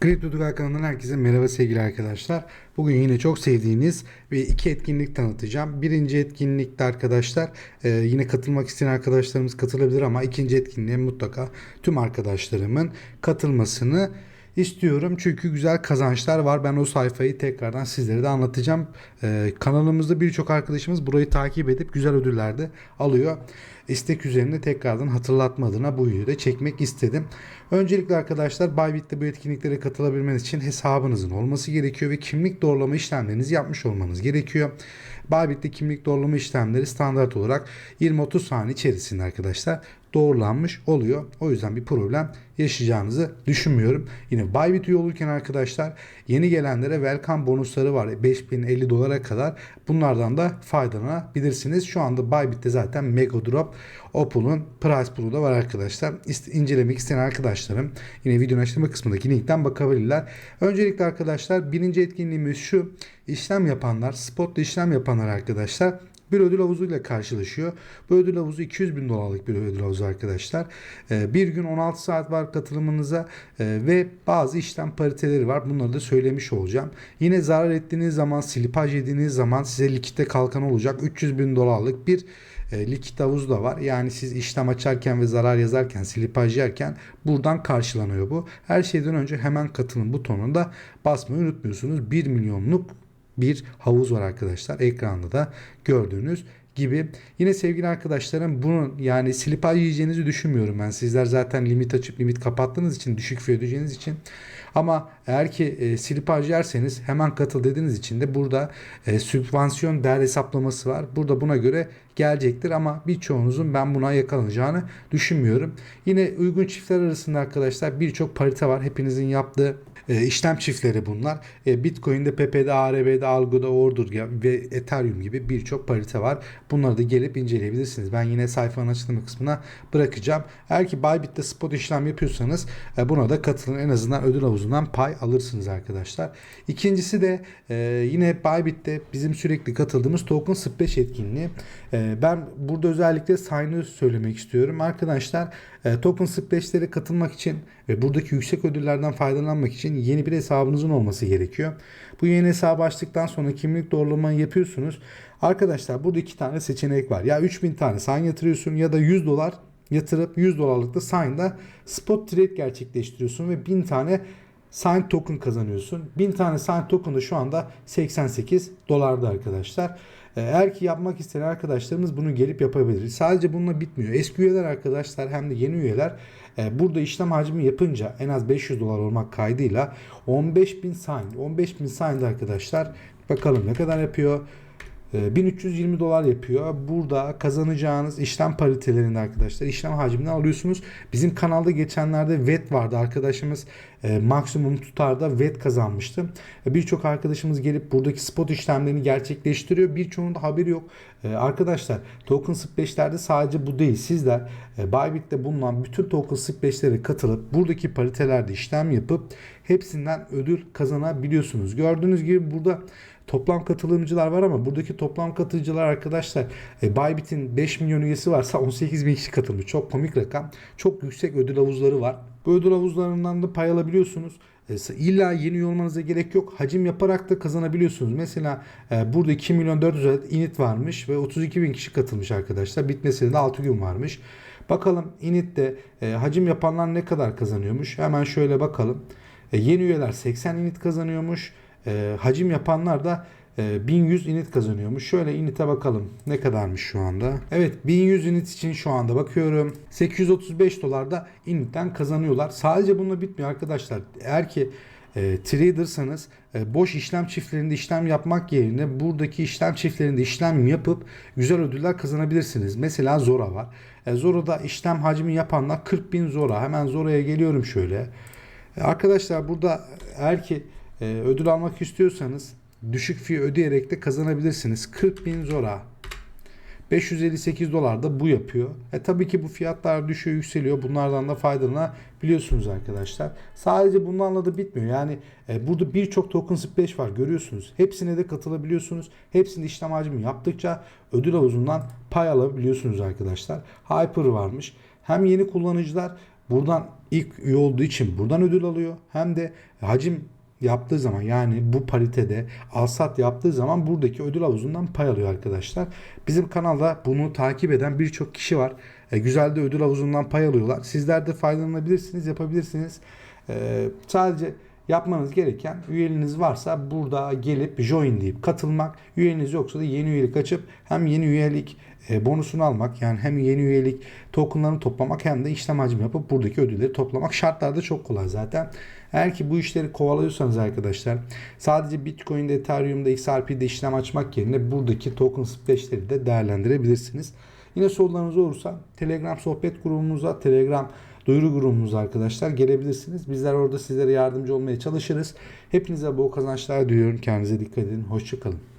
Kripto Dugal kanalından herkese merhaba sevgili arkadaşlar. Bugün yine çok sevdiğiniz ve iki etkinlik tanıtacağım. Birinci etkinlikte arkadaşlar e, yine katılmak isteyen arkadaşlarımız katılabilir ama ikinci etkinliğe mutlaka tüm arkadaşlarımın katılmasını istiyorum. Çünkü güzel kazançlar var. Ben o sayfayı tekrardan sizlere de anlatacağım. E, kanalımızda birçok arkadaşımız burayı takip edip güzel ödüller de alıyor. İstek üzerine tekrardan hatırlatma adına bu videoyu da çekmek istedim. Öncelikle arkadaşlar Bybit'te bu etkinliklere katılabilmeniz için hesabınızın olması gerekiyor ve kimlik doğrulama işlemlerinizi yapmış olmanız gerekiyor. Bybit'te kimlik doğrulama işlemleri standart olarak 20-30 saniye içerisinde arkadaşlar doğrulanmış oluyor. O yüzden bir problem yaşayacağınızı düşünmüyorum. Yine Bybit üye olurken arkadaşlar yeni gelenlere welcome bonusları var. 5050 dolara kadar bunlardan da faydalanabilirsiniz. Şu anda Bybit'te zaten Mega Drop Opal'ın price pool'u da var arkadaşlar. İst- incelemek isteyen arkadaşlarım yine videonun açıklama kısmındaki linkten bakabilirler. Öncelikle arkadaşlar birinci etkinliğimiz şu. İşlem yapanlar, spotla işlem yapanlar arkadaşlar bir ödül havuzuyla karşılaşıyor. Bu ödül havuzu 200 bin dolarlık bir ödül havuzu arkadaşlar. Ee, bir gün 16 saat var katılımınıza ee, ve bazı işlem pariteleri var. Bunları da söylemiş olacağım. Yine zarar ettiğiniz zaman, slipaj yediğiniz zaman size likitte kalkan olacak. 300 bin dolarlık bir e, likit havuz da var. Yani siz işlem açarken ve zarar yazarken, slipaj yerken buradan karşılanıyor bu. Her şeyden önce hemen katılın butonunda basmayı unutmuyorsunuz. 1 milyonluk bir havuz var arkadaşlar. Ekranda da gördüğünüz gibi. Yine sevgili arkadaşlarım bunun yani slipaj yiyeceğinizi düşünmüyorum ben. Sizler zaten limit açıp limit kapattığınız için düşük fiyat ödeyeceğiniz için. Ama eğer ki e, slipaj yerseniz hemen katıl dediğiniz için de burada e, sübvansiyon değer hesaplaması var. Burada buna göre gelecektir ama birçoğunuzun ben buna yakalanacağını düşünmüyorum. Yine uygun çiftler arasında arkadaşlar birçok parite var. Hepinizin yaptığı e, işlem çiftleri bunlar. E, Bitcoin'de, Pepe'de, ARB'de, Algo'da, Ordur ve Ethereum gibi birçok parite var. Bunları da gelip inceleyebilirsiniz. Ben yine sayfanın açıklama kısmına bırakacağım. Eğer ki Bybit'te spot işlem yapıyorsanız e, buna da katılın. En azından ödül havuzundan pay alırsınız arkadaşlar. İkincisi de e, yine Bybit'te bizim sürekli katıldığımız Token Splash etkinliği. E, ben burada özellikle sign'ı söylemek istiyorum. Arkadaşlar e, Token Splash'lere katılmak için ve buradaki yüksek ödüllerden faydalanmak için yeni bir hesabınızın olması gerekiyor. Bu yeni hesabı açtıktan sonra kimlik doğrulamayı yapıyorsunuz. Arkadaşlar burada iki tane seçenek var. Ya 3000 tane sign yatırıyorsun ya da 100 dolar yatırıp 100 dolarlık da sign'da spot trade gerçekleştiriyorsun ve 1000 tane sign token kazanıyorsun. 1000 tane sign token da şu anda 88 dolarda arkadaşlar. Eğer ki yapmak isteyen arkadaşlarımız bunu gelip yapabilir. Sadece bununla bitmiyor. Eski üyeler arkadaşlar hem de yeni üyeler e, burada işlem hacmi yapınca en az 500 dolar olmak kaydıyla 15.000 sign. 15.000 sign arkadaşlar bakalım ne kadar yapıyor. 1320 dolar yapıyor. Burada kazanacağınız işlem paritelerinde arkadaşlar işlem hacmini alıyorsunuz. Bizim kanalda geçenlerde VET vardı. Arkadaşımız e, maksimum tutarda VET kazanmıştı. E, Birçok arkadaşımız gelip buradaki spot işlemlerini gerçekleştiriyor. Birçoğunun da haberi yok. E, arkadaşlar token splash'lerde sadece bu değil. Sizler e, Bybit'te bulunan bütün token splash'lere katılıp buradaki paritelerde işlem yapıp hepsinden ödül kazanabiliyorsunuz. Gördüğünüz gibi burada toplam katılımcılar var ama buradaki toplam katılımcılar arkadaşlar e, Bybit'in 5 milyon üyesi varsa 18 bin kişi katılmış. Çok komik rakam. Çok yüksek ödül havuzları var. Bu ödül havuzlarından da pay alabiliyorsunuz. E, illa yeni üye olmanıza gerek yok. Hacim yaparak da kazanabiliyorsunuz. Mesela e, burada 2 milyon 400 adet init varmış ve 32 bin kişi katılmış arkadaşlar. Bitmesine de 6 gün varmış. Bakalım init'te e, hacim yapanlar ne kadar kazanıyormuş. Hemen şöyle bakalım. E, yeni üyeler 80 init kazanıyormuş. E, hacim yapanlar da e, 1100 init kazanıyormuş. Şöyle inite bakalım ne kadarmış şu anda. Evet 1100 init için şu anda bakıyorum. 835 dolarda initten kazanıyorlar. Sadece bununla bitmiyor arkadaşlar. Eğer ki e, tradersanız e, boş işlem çiftlerinde işlem yapmak yerine buradaki işlem çiftlerinde işlem yapıp güzel ödüller kazanabilirsiniz. Mesela Zora var. E, Zora'da işlem hacmi yapanlar 40 bin Zora. Hemen Zora'ya geliyorum şöyle. E, arkadaşlar burada eğer ki e, ödül almak istiyorsanız düşük fee ödeyerek de kazanabilirsiniz. 40 bin Zora. 558 dolar da bu yapıyor. E tabii ki bu fiyatlar düşüyor yükseliyor. Bunlardan da faydalanabiliyorsunuz arkadaşlar. Sadece bunlarla da bitmiyor. Yani e, burada birçok token splash var görüyorsunuz. Hepsine de katılabiliyorsunuz. Hepsinde işlem hacmi yaptıkça ödül havuzundan pay alabiliyorsunuz arkadaşlar. Hyper varmış. Hem yeni kullanıcılar buradan ilk üye olduğu için buradan ödül alıyor. Hem de hacim yaptığı zaman yani bu paritede alsat yaptığı zaman buradaki ödül havuzundan pay alıyor arkadaşlar. Bizim kanalda bunu takip eden birçok kişi var. E, güzel de ödül havuzundan pay alıyorlar. Sizler de faydalanabilirsiniz, yapabilirsiniz. E, sadece yapmanız gereken üyeliğiniz varsa burada gelip join deyip katılmak. Üyeliğiniz yoksa da yeni üyelik açıp hem yeni üyelik e, bonusunu almak yani hem yeni üyelik tokenlarını toplamak hem de işlem hacmi yapıp buradaki ödülleri toplamak şartlar da çok kolay zaten. Eğer ki bu işleri kovalıyorsanız arkadaşlar sadece Bitcoin'de, Ethereum'da, XRP'de işlem açmak yerine buradaki token splash'leri de değerlendirebilirsiniz. Yine sorularınız olursa Telegram sohbet grubumuza, Telegram duyuru grubumuza arkadaşlar gelebilirsiniz. Bizler orada sizlere yardımcı olmaya çalışırız. Hepinize bol kazançlar diliyorum. Kendinize dikkat edin. Hoşçakalın.